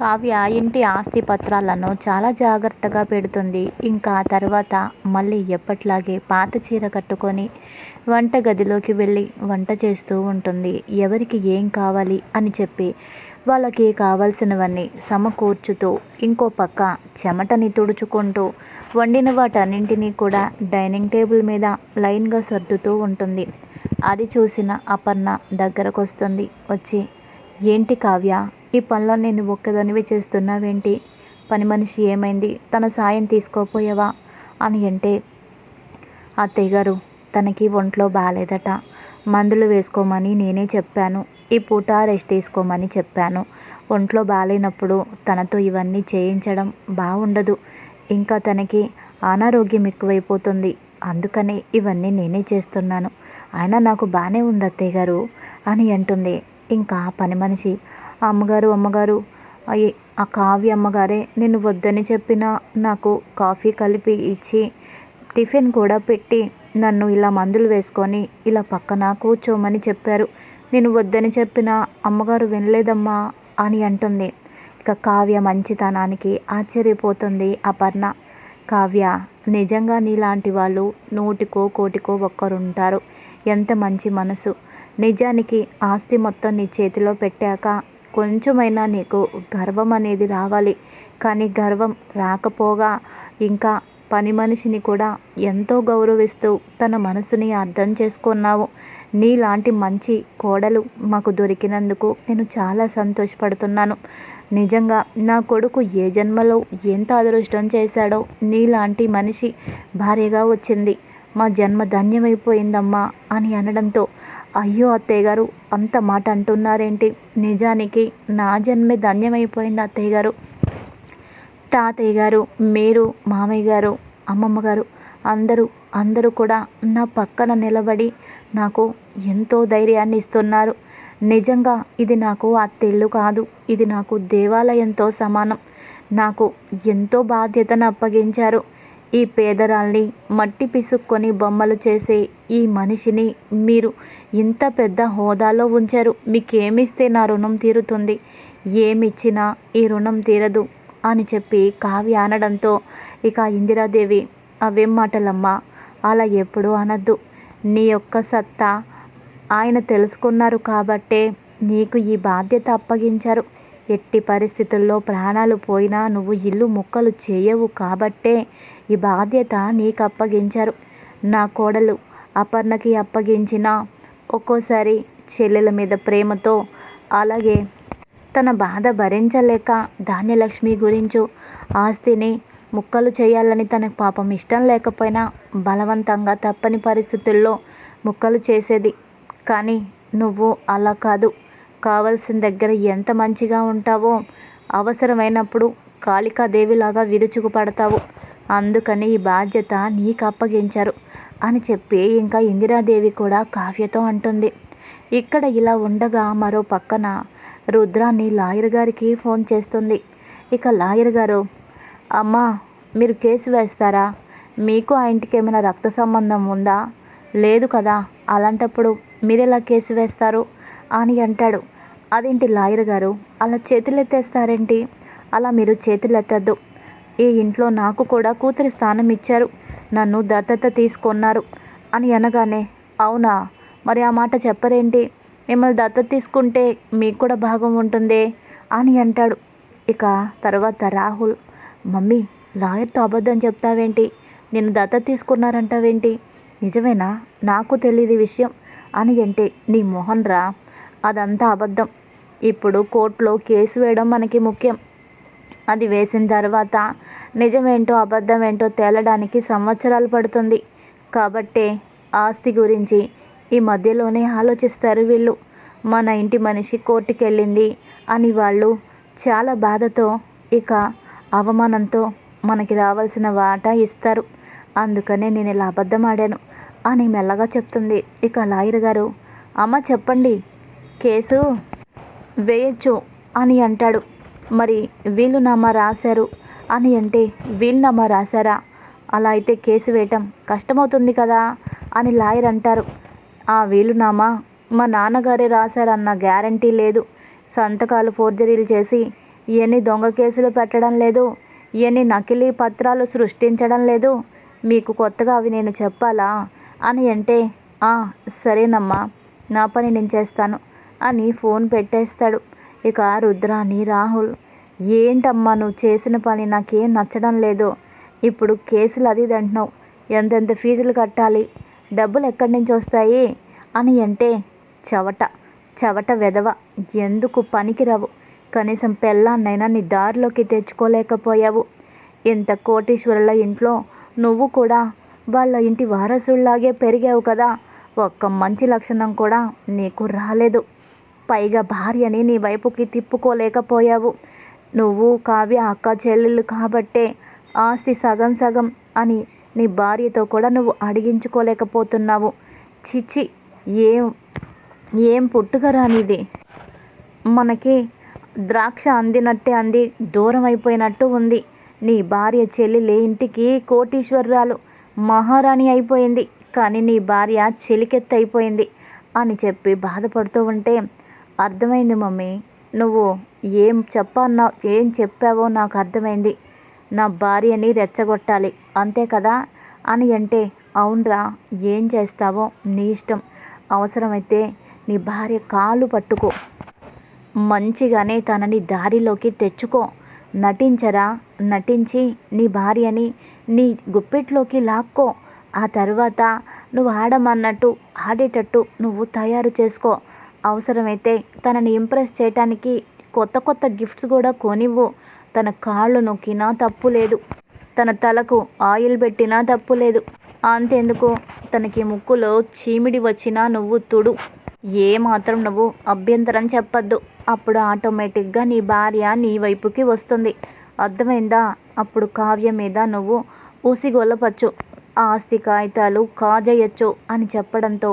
కావ్య ఇంటి ఆస్తి పత్రాలను చాలా జాగ్రత్తగా పెడుతుంది. ఇంకా తర్వాత మళ్ళీ ఎప్పట్లాగే పాత చీర కట్టుకొని వంట గదిలోకి వెళ్ళి వంట చేస్తూ ఉంటుంది. ఎవరికి ఏం కావాలి అని చెప్పి వాళ్ళకి కావాల్సినవన్నీ సమకూర్చుతూ ఇంకో పక్క చెమటని తుడుచుకుంటూ వండిన వాటన్నింటినీ కూడా డైనింగ్ టేబుల్ మీద లైన్గా సర్దుతూ ఉంటుంది. అది చూసిన అపర్ణ దగ్గరకు వస్తుంది వచ్చి ఏంటి కావ్య ఈ పనిలో నేను ఒక్కదానివి చేస్తున్నావేంటి? పని మనిషి ఏమైంది? తన సాయం తీసుకోపోయావా? అని అంటే అత్తయ్య గారు తనకి ఒంట్లో బాగాలేదట మందులు వేసుకోమని నేనే చెప్పాను. ఈ పూట రెస్ట్ తీసుకోమని చెప్పాను. ఒంట్లో బాగాలేనప్పుడు తనతో ఇవన్నీ చేయించడం బాగుండదు ఇంకా తనకి అనారోగ్యం ఎక్కువైపోతుంది. అందుకని ఇవన్నీ నేనే చేస్తున్నాను. అయినా నాకు బాగానే ఉంది అత్తయ్య గారు అని అంటుంది. ఇంకా పని మనిషి అమ్మగారు అమ్మగారు అయ్యి ఆ కావ్య అమ్మగారే నేను వద్దని చెప్పిన నాకు కాఫీ కలిపి ఇచ్చి టిఫిన్ కూడా పెట్టి నన్ను ఇలా మందులు వేసుకొని ఇలా పక్కన కూర్చోమని చెప్పారు. నేను వద్దని చెప్పిన అమ్మగారు వినలేదమ్మా అని అంటుంది. ఇక కావ్య మంచితనానికి ఆశ్చర్యపోతుంది అపర్ణ. కావ్య నిజంగా నీలాంటి వాళ్ళు నూటికో కోటికో ఒక్కరుంటారు. ఎంత మంచి మనసు. నిజానికి ఆస్తి మొత్తం నీ చేతిలో పెట్టాక కొంచెమైనా నీకు గర్వం అనేది రావాలి. కానీ గర్వం రాకపోగా ఇంకా పని మనిషిని కూడా ఎంతో గౌరవిస్తూ తన మనసుని అర్థం చేసుకున్నావు. నీలాంటి మంచి కోడలు మాకు దొరికినందుకు నేను చాలా సంతోషపడుతున్నాను. నిజంగా నా కొడుకు ఏ జన్మలో ఎంత అదృష్టం చేశాడో నీలాంటి మనిషి భార్యగా వచ్చింది. మా జన్మ ధన్యమైపోయిందమ్మా అని అనడంతో అయ్యో అత్తయ్య గారు అంత మాట అంటున్నారేంటి? నిజానికి నా జన్మే ధన్యమైపోయింది అత్తయ్య గారు. తాతయ్య గారు మీరు మామయ్య గారు అమ్మమ్మ గారు అందరూ అందరూ కూడా నా పక్కన నిలబడి నాకు ఎంతో ధైర్యాన్ని ఇస్తున్నారు. నిజంగా ఇది నాకు అత్తిళ్ళు కాదు. ఇది నాకు దేవాలయంతో సమానం. నాకు ఎంతో బాధ్యతను అప్పగించారు. ఈ పేదరాల్ని మట్టి పిసుక్కొని బొమ్మలు చేసే ఈ మనిషిని మీరు ఇంత పెద్ద హోదాలో ఉంచారు. మీకేమిస్తే నా రుణం తీరుతుంది? ఏమిచ్చినా ఈ రుణం తీరదు అని చెప్పి కావ్య అనడంతో ఇక ఇందిరాదేవి అవేం మాటలమ్మా? అలా ఎప్పుడూ అనద్దు. నీ యొక్క సత్తా ఆయన తెలుసుకున్నారు కాబట్టే నీకు ఈ బాధ్యత అప్పగించారు. ఎట్టి పరిస్థితుల్లో ప్రాణాలు పోయినా నువ్వు ఇల్లు ముక్కలు చేయవు కాబట్టే ఈ బాధ్యత నీకు అప్పగించారు నా కోడలు అపర్ణకి అప్పగించిన ఒక్కోసారి చెల్లెల మీద ప్రేమతో అలాగే తన బాధ భరించలేక ధాన్యలక్ష్మి గురించు ఆస్తిని ముక్కలు చేయాలని తనకు పాపం ఇష్టం లేకపోయినా బలవంతంగా తప్పని పరిస్థితుల్లో ముక్కలు చేసేది. కానీ నువ్వు అలా కాదు. కావలసిన దగ్గర ఎంత మంచిగా ఉంటావో అవసరమైనప్పుడు కాళికాదేవిలాగా విరుచుకు పడతావు అందుకని ఈ బాధ్యత నీకు అప్పగించారు. అని చెప్పి ఇంకా ఇందిరాదేవి కూడా కావ్యతో అంటుంది. ఇక్కడ ఇలా ఉండగా మరో పక్కన రుద్రాన్ని లాయర్ గారికి ఫోన్ చేస్తుంది. ఇక లాయర్ గారు అమ్మా మీరు కేసు వేస్తారా? మీకు ఆ ఇంటికి ఏమైనా రక్త సంబంధం ఉందా? లేదు కదా అలాంటప్పుడు మీరు ఎలా కేసు వేస్తారు? అని అంటాడు. అదేంటి లాయర్ గారు అలా చేతులు ఎత్తేస్తారేంటి అలా మీరు చేతులు ఎత్తద్దు ఈ ఇంట్లో నాకు కూడా కూతురి స్థానం ఇచ్చారు. నన్ను దత్తత తీసుకున్నారు అని అనగానే అవునా? మరి ఆ మాట చెప్పరేంటి? మిమ్మల్ని దత్తత తీసుకుంటే మీకు కూడా భాగం ఉంటుందే? అని అంటాడు. ఇక తర్వాత రాహుల్ మమ్మీ లాయర్తో అబద్ధం చెప్తావేంటి? నేను దత్తత తీసుకున్నారంటావేంటి? నిజమేనా? నాకు తెలియదు విషయం. అని అంటే నీ మోహన్ రా. అదంతా అబద్ధం. ఇప్పుడు కోర్టులో కేసు వేయడం మనకి ముఖ్యం. అది వేసిన తర్వాత నిజమేంటో అబద్ధం ఏంటో తేలడానికి సంవత్సరాలు పడుతుంది. కాబట్టే ఆస్తి గురించి ఈ మధ్యలోనే ఆలోచిస్తారు వీళ్ళు. మన ఇంటి మనిషి కోర్టుకెళ్ళింది అని వాళ్ళు చాలా బాధతో ఇక అవమానంతో మనకి రావాల్సిన వాటా ఇస్తారు. అందుకనే నేను ఇలా అబద్ధం ఆడాను అని మెల్లగా చెప్తుంది. ఇక లాయర్ గారు అమ్మ చెప్పండి కేసు వేయచ్చు అని అంటాడు. మరి వీలునామా రాశారు. అని అంటే వీలునామా రాశారా? అలా అయితే కేసు వేయటం కష్టమవుతుంది కదా అని లాయర్ అంటారు. ఆ వీలునామా మా నాన్నగారే రాశారన్న గ్యారంటీ లేదు. సంతకాలు ఫోర్జరీలు చేసి ఎన్ని దొంగ కేసులు పెట్టడం లేదు. ఎన్ని నకిలీ పత్రాలు సృష్టించడం లేదు. మీకు కొత్తగా అవి నేను చెప్పాలా? అని అంటే "ఆ, సరేనమ్మా నా పని నేను చేస్తాను అని ఫోన్ పెట్టేస్తాడు. ఇక రుద్రాని రాహుల్ ఏంటమ్మా నువ్వు చేసిన పని నాకేం నచ్చడం లేదు. ఇప్పుడు కేసులు అది ఇది అంటున్నావు. ఎంతెంత ఫీజులు కట్టాలి? డబ్బులు ఎక్కడి నుంచి వస్తాయి? అని అంటే చవట చవట వెధవ. ఎందుకు పనికిరావు? కనీసం పెళ్ళాన్నైనా నీ దారిలోకి తెచ్చుకోలేకపోయావు. ఇంత కోటీశ్వరుల ఇంట్లో నువ్వు కూడా వాళ్ళ ఇంటి వారసుల్లాగే పెరిగావు కదా. ఒక్క మంచి లక్షణం కూడా నీకు రాలేదు. పైగా భార్యని నీ వైపుకి తిప్పుకోలేకపోయావు. నువ్వు కావ్య అక్క చెల్లెళ్ళు కాబట్టే ఆస్తి సగం సగం అని నీ భార్యతో కూడా నువ్వు అడిగించుకోలేకపోతున్నావు. చిచి ఏం ఏం పుట్టుకరానిది? మనకి ద్రాక్ష అందినట్టే అంది దూరం అయిపోయినట్టు ఉంది. నీ భార్య చెల్లెలే ఇంటికి కోటీశ్వరరాలు మహారాణి అయిపోయింది. కానీ నీ భార్య చెలికెత్త అయిపోయింది అని చెప్పి బాధపడుతూ ఉంటే అర్థమైంది మమ్మీ. నువ్వు ఏం చెప్పన్నా ఏం చెప్పావో నాకు అర్థమైంది. నా భార్యని రెచ్చగొట్టాలి. అంతే కదా? అని అంటే అవునరా ఏం చేస్తావో నీ ఇష్టం. అవసరమైతే నీ భార్య కాలు పట్టుకో. మంచిగానే తనని దారిలోకి తెచ్చుకో. నటించరా? నటించి నీ భార్యని నీ గుప్పెట్లోకి లాక్కో. ఆ తర్వాత నువ్వు ఆడమన్నట్టు ఆడేటట్టు నువ్వు తయారు చేసుకో. అవసరమైతే తనని ఇంప్రెస్ చేయటానికి కొత్త కొత్త గిఫ్ట్స్ కూడా కొనివ్వు. తన కాళ్ళు నొక్కినా తప్పు లేదు. తన తలకు ఆయిల్ పెట్టినా తప్పు లేదు. అంతెందుకు? తనకి ముక్కులో చీమిడి వచ్చినా నువ్వు తుడు. ఏ మాత్రం నువ్వు అభ్యంతరం చెప్పద్దు. అప్పుడు ఆటోమేటిక్గా నీ భార్య నీ వైపుకి వస్తుంది. అర్థమైందా? అప్పుడు కావ్య మీద నువ్వు ఊసిగొల్లపచ్చు. ఆస్తి కాగితాలు కాజేయచ్చు అని చెప్పడంతో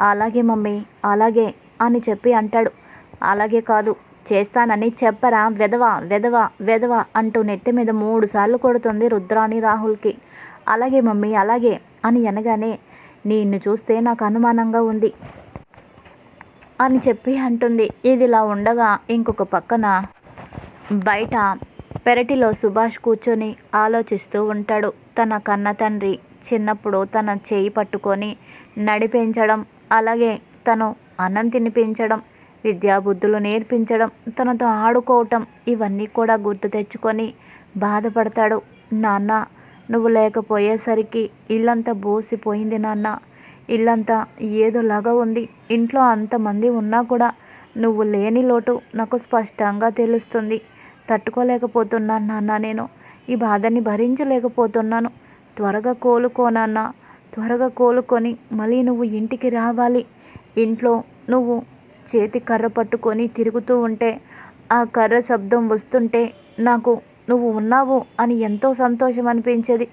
అలాగే మమ్మీ అలాగే అని చెప్పి అంటాడు. అలాగే కాదు చేస్తానని చెప్పరా? వెధవ వెధవ వెధవ అంటూ నెత్తి మీద మూడు సార్లు కొడుతుంది రుద్రాణి రాహుల్కి. అలాగే మమ్మీ అలాగే అని అనగానే నిన్ను చూస్తే నాకు అనుమానంగా ఉంది అని చెప్పి అంటుంది. ఇదిలా ఉండగా ఇంకొక పక్కన బయట పెరటిలో సుభాష్ కూర్చొని ఆలోచిస్తూ ఉంటాడు. తన కన్న తండ్రి చిన్నప్పుడు తన చేయి పట్టుకొని నడిపించడం అలాగే తను అన్నం తినిపించడం విద్యాబుద్ధులు నేర్పించడం తనతో ఆడుకోవటం ఇవన్నీ కూడా గుర్తు తెచ్చుకొని బాధపడతాడు. నాన్న నువ్వు లేకపోయేసరికి ఇల్లంతా బోసిపోయింది నాన్న. ఇల్లంతా ఏదోలాగా ఉంది. ఇంట్లో అంతమంది ఉన్నా కూడా నువ్వు లేని లోటు నాకు స్పష్టంగా తెలుస్తుంది. తట్టుకోలేకపోతున్నాను నాన్న నేను. ఈ బాధని భరించలేకపోతున్నాను. త్వరగా కోలుకోనన్న త్వరగా కోలుకొని మళ్ళీ నువ్వు ఇంటికి రావాలి. ఇంట్లో నువ్వు చేతి కర్ర పట్టుకొని తిరుగుతూ ఉంటే ఆ కర్ర శబ్దం వస్తుంటే నాకు నువ్వు ఉన్నావు అని ఎంతో సంతోషం అనిపించేది.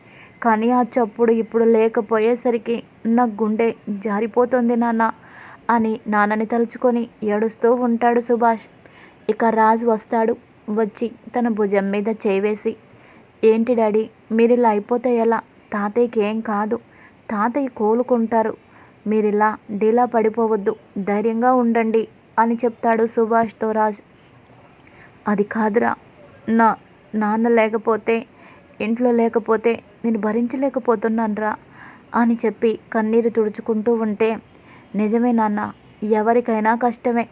కానీ ఆ చప్పుడు ఇప్పుడు లేకపోయేసరికి నా గుండె జారిపోతుంది నాన్న అని నాన్నని తలుచుకొని ఏడుస్తూ ఉంటాడు సుభాష్. ఇక రాజు వస్తాడు వచ్చి తన భుజం మీద చేవేసి ఏంటి డాడీ మీరు ఇలా అయిపోతే ఎలా? తాతయ్యకి ఏం కాదు తాతయ్య కోలుకుంటారు. మీరిలా డీలా పడిపోవద్దు. ధైర్యంగా ఉండండి అని చెప్తాడు సుభాష్తో రాజ్ అది కాదురా. నా నాన్న లేకపోతే ఇంట్లో లేకపోతే నేను భరించలేకపోతున్నానురా అని చెప్పి కన్నీరు తుడుచుకుంటూ ఉంటే నిజమే నాన్న ఎవరికైనా కష్టమే.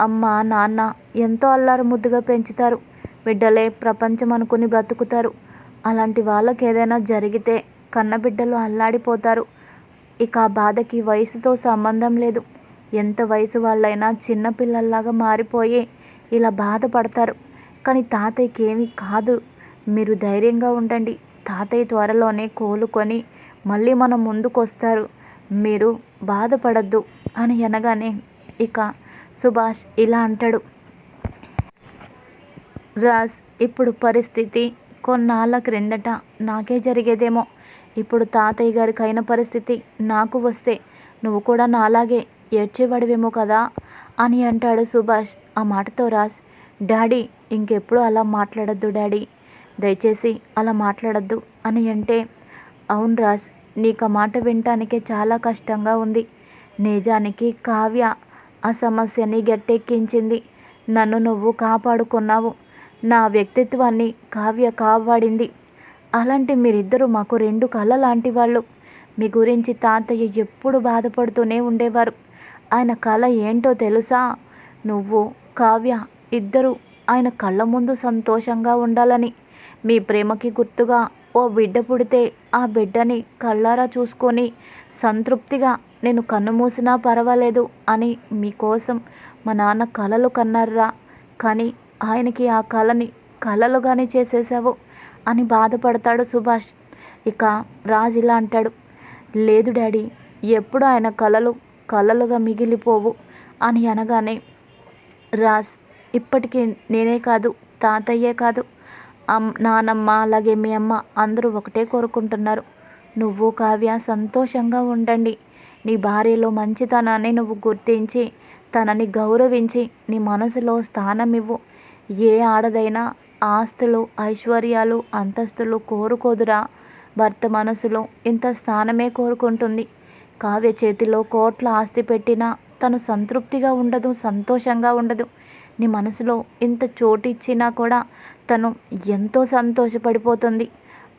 అమ్మ నాన్న ఎంతో అల్లారు ముద్దుగా పెంచుతారు. బిడ్డలే ప్రపంచం అనుకుని బ్రతుకుతారు. అలాంటి వాళ్ళకి ఏదైనా జరిగితే కన్నబిడ్డలు అల్లాడిపోతారు. ఇక ఆ బాధకి వయసుతో సంబంధం లేదు. ఎంత వయసు వాళ్ళైనా చిన్నపిల్లల్లాగా మారిపోయి ఇలా బాధపడతారు. కానీ తాతయ్యకి ఏమీ కాదు. మీరు ధైర్యంగా ఉండండి. తాతయ్య త్వరలోనే కోలుకొని మళ్ళీ మనం ముందుకు వస్తారు మీరు బాధపడద్దు అని అనగానే ఇక సుభాష్ ఇలా అంటాడు. రాజ్ ఇప్పుడు పరిస్థితి కొన్నాళ్ళ క్రిందట నాకే జరిగేదేమో. ఇప్పుడు తాతయ్య గారికి అయిన పరిస్థితి నాకు వస్తే నువ్వు కూడా నాలాగే ఏడ్చేవాడివేమో కదా అని అంటాడు సుభాష్. ఆ మాటతో రాజ్ డాడీ ఇంకెప్పుడు అలా మాట్లాడద్దు డాడీ. దయచేసి అలా మాట్లాడద్దు అని అంటే అవును రాజ్ నీకు ఆ మాట వినటానికే చాలా కష్టంగా ఉంది. నిజానికి కావ్య ఆ సమస్యని గట్టెక్కించింది. నన్ను నువ్వు కాపాడుకున్నావు. నా వ్యక్తిత్వాన్ని కావ్య కాపాడింది. అలాంటి మీరిద్దరూ మాకు రెండు కళ్ళ లాంటి వాళ్ళు. మీ గురించి తాతయ్య ఎప్పుడు బాధపడుతూనే ఉండేవారు. ఆయన కళ ఏంటో తెలుసా? నువ్వు కావ్య ఇద్దరు ఆయన కళ్ళ ముందు సంతోషంగా ఉండాలని మీ ప్రేమకి గుర్తుగా ఓ బిడ్డ పుడితే ఆ బిడ్డని కళ్ళారా చూసుకొని సంతృప్తిగా నేను కన్ను మూసినా పర్వాలేదు అని మీకోసం మా నాన్న కలలు కన్నారా? కానీ ఆయనకి ఆ కళని కలలుగానే చేసేసావు అని బాధపడతాడు సుభాష్. ఇక రాజు ఇలా అంటాడు లేదు డాడీ ఎప్పుడు ఆయన కలలు కలలుగా మిగిలిపోవు అని అనగానే రాజ్ ఇప్పటికీ నేనే కాదు తాతయ్యే కాదు. అమ్ నానమ్మ అలాగే మీ అమ్మ అందరూ ఒకటే కోరుకుంటున్నారు. నువ్వు కావ్య సంతోషంగా ఉండండి. నీ భార్యలో మంచితనాన్ని నువ్వు గుర్తించి తనని గౌరవించి నీ మనసులో స్థానం ఇవ్వు ఏ ఆడదైనా ఆస్తులు ఐశ్వర్యాలు అంతస్తులు కోరుకోదురా. భర్త మనసులో ఇంత స్థానమే కోరుకుంటుంది. కావ్య చేతిలో కోట్ల ఆస్తి పెట్టినా తను సంతృప్తిగా ఉండదు సంతోషంగా ఉండదు. నీ మనసులో ఇంత చోటు ఇచ్చినా కూడా తను ఎంతో సంతోషపడిపోతుంది.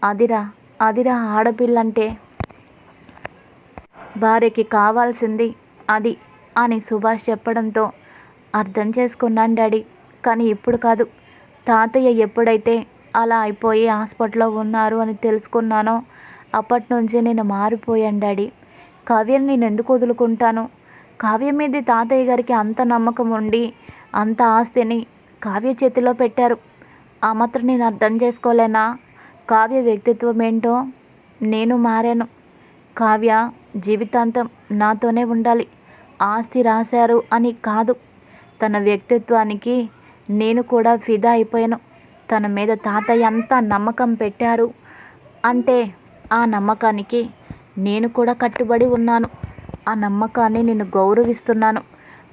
అదిరా అదిరా ఆడపిల్లంటే. భార్యకి కావాల్సింది అది అని సుభాష్ చెప్పడంతో అర్థం చేసుకున్నాను డాడీ కానీ ఇప్పుడు కాదు. తాతయ్య ఎప్పుడైతే అలా అయిపోయి హాస్పిటల్లో ఉన్నారు అని తెలుసుకున్నానో అప్పటి నుంచి నేను మారిపోయాను డాడీ. కావ్యం నేను ఎందుకు వదులుకుంటాను? కావ్యం మీద తాతయ్య గారికి అంత నమ్మకం ఉండి అంత ఆస్తిని కావ్య చేతిలో పెట్టారు. ఆ మాత్రం నేను అర్థం చేసుకోలేనా? కావ్య వ్యక్తిత్వం ఏంటో నేను మారాను. కావ్య జీవితాంతం నాతోనే ఉండాలి. ఆస్తి రాశారు అని కాదు. తన వ్యక్తిత్వానికి నేను కూడా ఫిదా అయిపోయాను. తన మీద తాతయ్య అంతా నమ్మకం పెట్టారు. అంటే ఆ నమ్మకానికి నేను కూడా కట్టుబడి ఉన్నాను. ఆ నమ్మకాన్ని నేను గౌరవిస్తున్నాను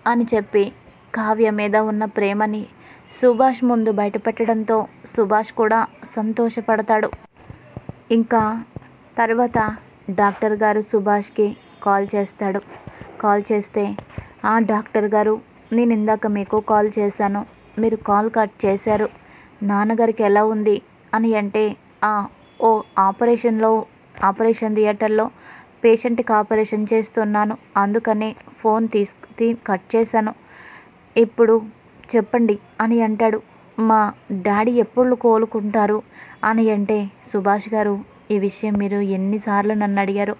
అని చెప్పి కావ్య మీద ఉన్న ప్రేమని సుభాష్ ముందు బయటపెట్టడంతో సుభాష్ కూడా సంతోషపడతాడు. ఇంకా తర్వాత డాక్టర్ గారు సుభాష్కి కాల్ చేస్తాడు. కాల్ చేస్తే ఆ డాక్టర్ గారు నేను ఇందాక మీకు కాల్ చేశాను. మీరు కాల్ కట్ చేశారు. నాన్నగారికి ఎలా ఉంది? అని అంటే "ఆ, ఓ ఆపరేషన్లో ఆపరేషన్ థియేటర్లో పేషెంట్కి ఆపరేషన్ చేస్తున్నాను. అందుకనే ఫోన్ తీసు తీ కట్ చేశాను. ఇప్పుడు చెప్పండి అని అంటాడు. మా డాడీ ఎప్పుడు కోలుకుంటారు? అని అంటే సుభాష్ గారు ఈ విషయం మీరు ఎన్నిసార్లు నన్ను అడిగారు.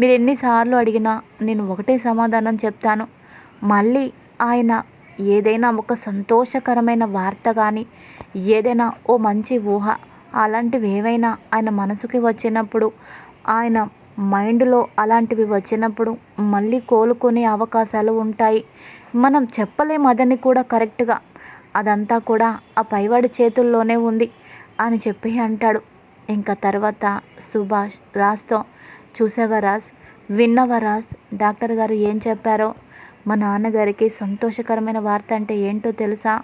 మీరు ఎన్నిసార్లు అడిగినా నేను ఒకటే సమాధానం చెప్తాను. మళ్ళీ ఆయన ఏదైనా ఒక సంతోషకరమైన వార్త కానీ ఏదైనా ఓ మంచి ఊహ అలాంటివి ఏవైనా ఆయన మనసుకి వచ్చినప్పుడు ఆయన మైండ్లో అలాంటివి వచ్చినప్పుడు మళ్ళీ కోలుకునే అవకాశాలు ఉంటాయి. మనం చెప్పలేం అదని కూడా కరెక్ట్గా. అదంతా కూడా ఆ పైవాడి చేతుల్లోనే ఉంది అని చెప్పి అంటాడు. ఇంకా తర్వాత సుభాష్ రాజ్తో చూసావా రాజ్? విన్నవా రాజ్? డాక్టర్ గారు ఏం చెప్పారో? మా నాన్నగారికి సంతోషకరమైన వార్త అంటే ఏంటో తెలుసా?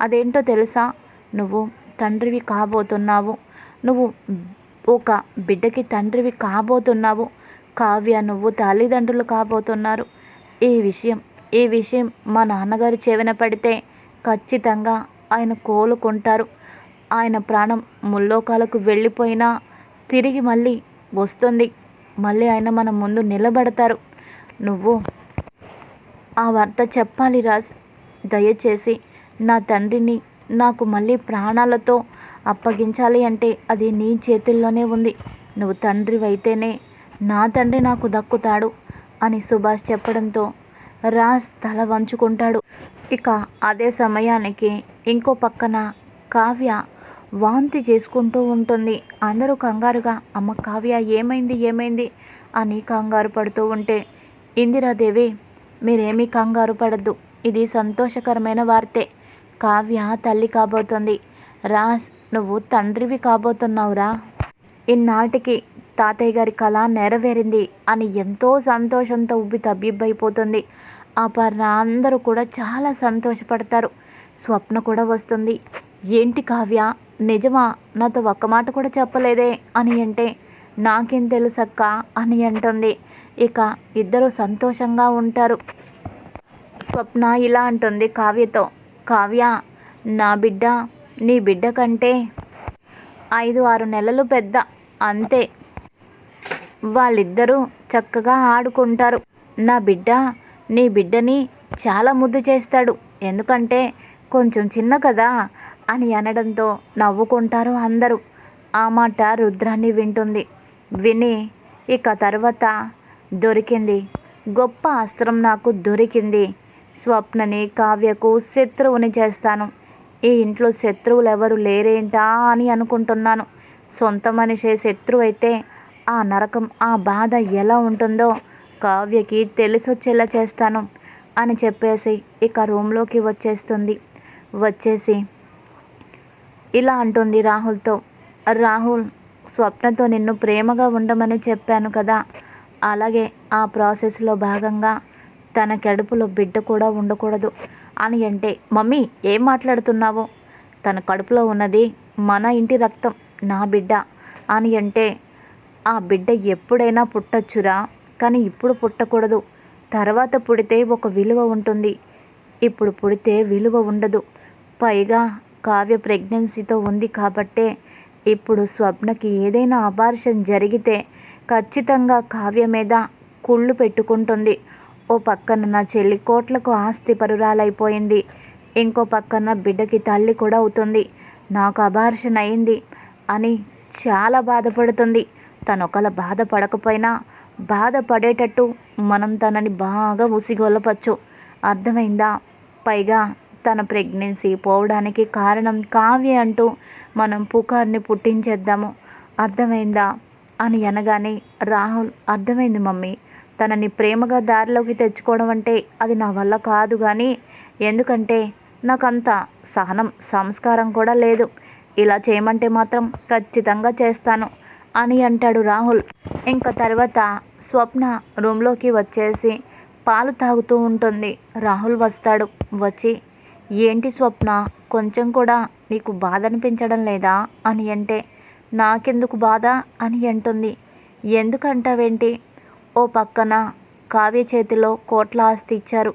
అదేంటో తెలుసా? నువ్వు తండ్రివి కాబోతున్నావు. నువ్వు ఒక బిడ్డకి తండ్రివి కాబోతున్నావు. కావ్య నువ్వు తల్లిదండ్రులు కాబోతున్నారు. ఈ విషయం ఈ విషయం మా నాన్నగారు చెవిన పడితే ఖచ్చితంగా ఆయన కోలుకుంటారు. ఆయన ప్రాణం ముల్లోకాలకు వెళ్ళిపోయినా తిరిగి మళ్ళీ వస్తుంది. మళ్ళీ ఆయన మన ముందు నిలబడతారు. నువ్వు ఆ వార్త చెప్పాలి రాజ్. దయచేసి నా తండ్రిని నాకు మళ్ళీ ప్రాణాలతో అప్పగించాలి అంటే అది నీ చేతుల్లోనే ఉంది. నువ్వు తండ్రివైతేనే నా తండ్రి నాకు దక్కుతాడు అని సుభాష్ చెప్పడంతో రాజ్ తల వంచుకుంటాడు. ఇక అదే సమయానికి ఇంకో పక్కన కావ్య వాంతి చేసుకుంటూ ఉంటుంది. అందరూ కంగారుగా అమ్మ కావ్య ఏమైంది ఏమైంది? అని కంగారు పడుతూ ఉంటే ఇందిరాదేవి మీరేమీ కంగారు పడద్దు. ఇది సంతోషకరమైన వార్తే. కావ్య తల్లి కాబోతుంది. రాజ్ నువ్వు తండ్రివి కాబోతున్నావురా. ఇన్నాటికి తాతయ్య గారి కళ నెరవేరింది అని ఎంతో సంతోషంతో ఉబ్బి తబ్బిబ్బైపోతుంది. అపర్ణ అందరూ కూడా చాలా సంతోషపడతారు. స్వప్న కూడా వస్తుంది. ఏంటి కావ్య? నిజమా? నాతో ఒక్క మాట కూడా చెప్పలేదే అని అంటే నాకేం తెలుసక్క? అని అంటుంది. ఇక ఇద్దరు సంతోషంగా ఉంటారు. స్వప్న ఇలా అంటుంది కావ్యతో. కావ్య నా బిడ్డ నీ బిడ్డ కంటే ఐదు ఆరు నెలలు పెద్ద. అంతే. వాళ్ళిద్దరూ చక్కగా ఆడుకుంటారు. నా బిడ్డ నీ బిడ్డని చాలా ముద్దు చేస్తాడు. ఎందుకంటే కొంచెం చిన్న కదా అని అనడంతో నవ్వుకుంటారు అందరూ. ఆ మాట రుద్రాన్ని వింటుంది. విని ఇక తర్వాత దొరికింది. గొప్ప అస్త్రం నాకు దొరికింది. స్వప్నని కావ్యకు శత్రువుని చేస్తాను. ఈ ఇంట్లో శత్రువులు ఎవరు లేరేంటా అని అనుకుంటున్నాను. సొంత మనిషే శత్రువు అయితే ఆ నరకం ఆ బాధ ఎలా ఉంటుందో కావ్యకి తెలిసొచ్చేలా చేస్తాను అని చెప్పేసి ఇక రూమ్లోకి వచ్చేస్తుంది. వచ్చేసి ఇలా అంటుంది రాహుల్తో. రాహుల్ స్వప్నతో నిన్ను ప్రేమగా ఉండమని చెప్పాను కదా. అలాగే ఆ ప్రాసెస్లో భాగంగా తన కడుపులో బిడ్డ కూడా ఉండకూడదు. అని అంటే మమ్మీ ఏం మాట్లాడుతున్నావు? తన కడుపులో ఉన్నది మన ఇంటి రక్తం నా బిడ్డ అని అంటే ఆ బిడ్డ ఎప్పుడైనా పుట్టచ్చురా? కానీ ఇప్పుడు పుట్టకూడదు. తర్వాత పుడితే ఒక విలువ ఉంటుంది. ఇప్పుడు పుడితే విలువ ఉండదు. పైగా కావ్య ప్రెగ్నెన్సీతో ఉంది కాబట్టే ఇప్పుడు స్వప్నకి ఏదైనా అబార్షన్ జరిగితే ఖచ్చితంగా కావ్య మీద కుళ్ళు పెట్టుకుంటుంది. ఓ పక్కన నా చెల్లి కోట్లకు ఆస్తి పరురాలైపోయింది. ఇంకో పక్కన బిడ్డకి తల్లి కూడా అవుతుంది. నాకు అబార్షన్ అయింది అని చాలా బాధపడుతుంది. తను ఒకళ్ళ బాధపడకపోయినా బాధపడేటట్టు మనం తనని బాగా ఉసిగొల్లపచ్చు అర్థమైందా? పైగా తన ప్రెగ్నెన్సీ పోవడానికి కారణం కావ్య అంటూ మనం పుకార్ని పుట్టించేద్దాము. అర్థమైందా? అని అనగానే రాహుల్ అర్థమైంది మమ్మీ. తనని ప్రేమగా దారిలోకి తెచ్చుకోవడం అంటే అది నా వల్ల కాదు కానీ ఎందుకంటే నాకంత సహనం సంస్కారం కూడా లేదు. ఇలా చేయమంటే మాత్రం ఖచ్చితంగా చేస్తాను అని అంటాడు రాహుల్. ఇంకా తర్వాత స్వప్న రూమ్లోకి వచ్చేసి పాలు తాగుతూ ఉంటుంది. రాహుల్ వస్తాడు. వచ్చి ఏంటి స్వప్న? కొంచెం కూడా నీకు బాధ అనిపించడం లేదా? అని అంటే నాకెందుకు బాధ అని అంటుంది. ఎందుకంటావేంటి? ఓ పక్కన కావ్య చేతిలో కోట్ల ఆస్తి ఇచ్చారు.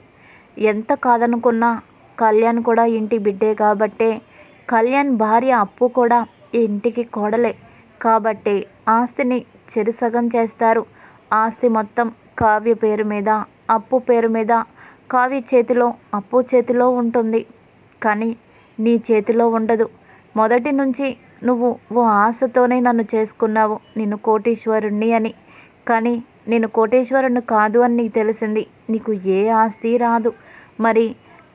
ఎంత కాదనుకున్నా కళ్యాణ్ కూడా ఇంటి బిడ్డే కాబట్టే కళ్యాణ్ భార్య అప్పు కూడా ఈ ఇంటికి కోడలే. కాబట్టి ఆస్తిని చెరుసగం చేస్తారు. ఆస్తి మొత్తం కావ్య పేరు మీద అప్పు పేరు మీద కావ్య చేతిలో అప్పు చేతిలో ఉంటుంది. కానీ నీ చేతిలో ఉండదు. మొదటి నుంచి నువ్వు ఓ ఆశతోనే నన్ను చేసుకున్నావు. నిన్ను కోటీశ్వరుణ్ణి అని. కానీ నేను కోటేశ్వరుని కాదు అని నీకు తెలిసింది. నీకు ఏ ఆస్తి రాదు. మరి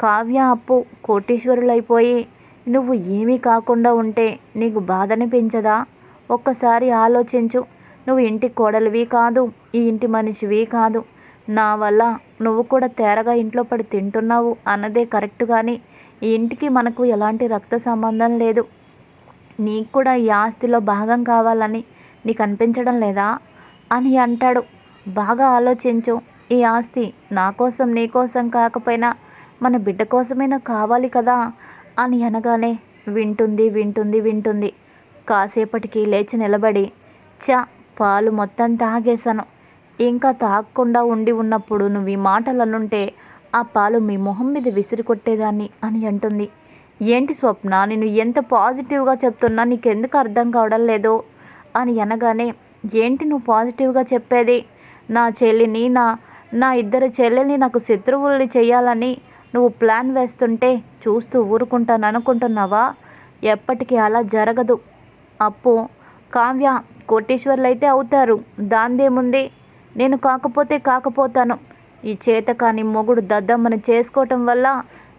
కావ్య అప్పు కోటీశ్వరులైపోయి నువ్వు ఏమీ కాకుండా ఉంటే నీకు బాధని పెంచదా ఒక్కసారి ఆలోచించు. నువ్వు ఇంటి కోడలివి కాదు. ఈ ఇంటి మనిషివి కాదు. నా వల్ల నువ్వు కూడా తేరగా ఇంట్లో పడి తింటున్నావు అన్నదే కరెక్ట్ కానీ ఈ ఇంటికి మనకు ఎలాంటి రక్త సంబంధం లేదు. నీకు కూడా ఈ ఆస్తిలో భాగం కావాలని నీకు అనిపించడం లేదా? అని అంటాడు. బాగా ఆలోచించు. ఈ ఆస్తి నా కోసం నీ కోసం కాకపోయినా మన బిడ్డ కోసమైనా కావాలి కదా? అని అనగానే వింటుంది వింటుంది వింటుంది. కాసేపటికి లేచి నిలబడి చ పాలు మొత్తం తాగేశాను. ఇంకా తాగకుండా ఉండి ఉన్నప్పుడు నువ్వు ఈ మాటలు అనుంటే ఆ పాలు మీ మొహం మీద విసిరి కొట్టేదాన్ని అని అంటుంది. ఏంటి స్వప్న? నేను ఎంత పాజిటివ్గా చెప్తున్నా నీకెందుకు అర్థం కావడం లేదో? అని అనగానే ఏంటి నువ్వు పాజిటివ్గా చెప్పేది? నా చెల్లిని నా నా ఇద్దరు చెల్లెల్ని నాకు శత్రువుల్ని చేయాలని నువ్వు ప్లాన్ వేస్తుంటే చూస్తూ ఊరుకుంటాను అనుకుంటున్నావా? ఎప్పటికీ అలా జరగదు. అప్పు కావ్య కోటేశ్వర్లు అయితే అవుతారు. దాందేముంది? నేను కాకపోతే కాకపోతాను. ఈ చేత కాని మొగుడు దద్దమ్మని చేసుకోవటం వల్ల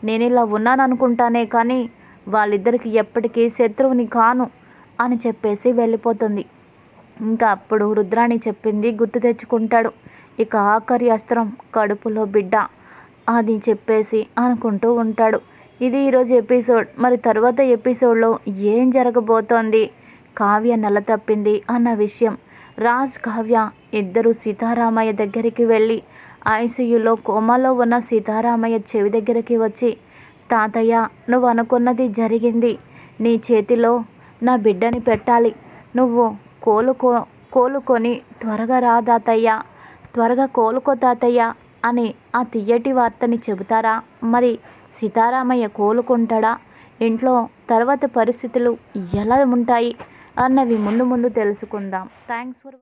నేను ఇలా ఉన్నాను అనుకుంటానే కానీ వాళ్ళిద్దరికి ఎప్పటికీ శత్రువుని కాను అని చెప్పేసి వెళ్ళిపోతుంది. ఇంకా అప్పుడు రుద్రాణి చెప్పింది గుర్తు తెచ్చుకుంటాడు. ఇక ఆఖరి అస్త్రం కడుపులో బిడ్డ అది చెప్పేసి అనుకుంటూ ఉంటాడు. ఇది ఈరోజు ఎపిసోడ్. మరి తర్వాత ఎపిసోడ్లో ఏం జరగబోతోంది? కావ్య నెల తప్పింది అన్న విషయం. రాజ్ కావ్య ఇద్దరు సీతారామయ్య దగ్గరికి వెళ్ళి ఐసీయూలో కోమాలో ఉన్న సీతారామయ్య చెవి దగ్గరికి వచ్చి తాతయ్య నువ్వు అనుకున్నది జరిగింది. నీ చేతిలో నా బిడ్డని పెట్టాలి. నువ్వు కోలుకో కోలుకొని త్వరగా రా తాతయ్య. త్వరగా కోలుకో తాతయ్య అని ఆ తియ్యటి వార్తని చెబుతారా? మరి సీతారామయ్య కోలుకుంటాడా? ఇంట్లో తర్వాత పరిస్థితులు ఎలా ఉంటాయి? అన్నవి ముందు ముందు తెలుసుకుందాం. Thanks for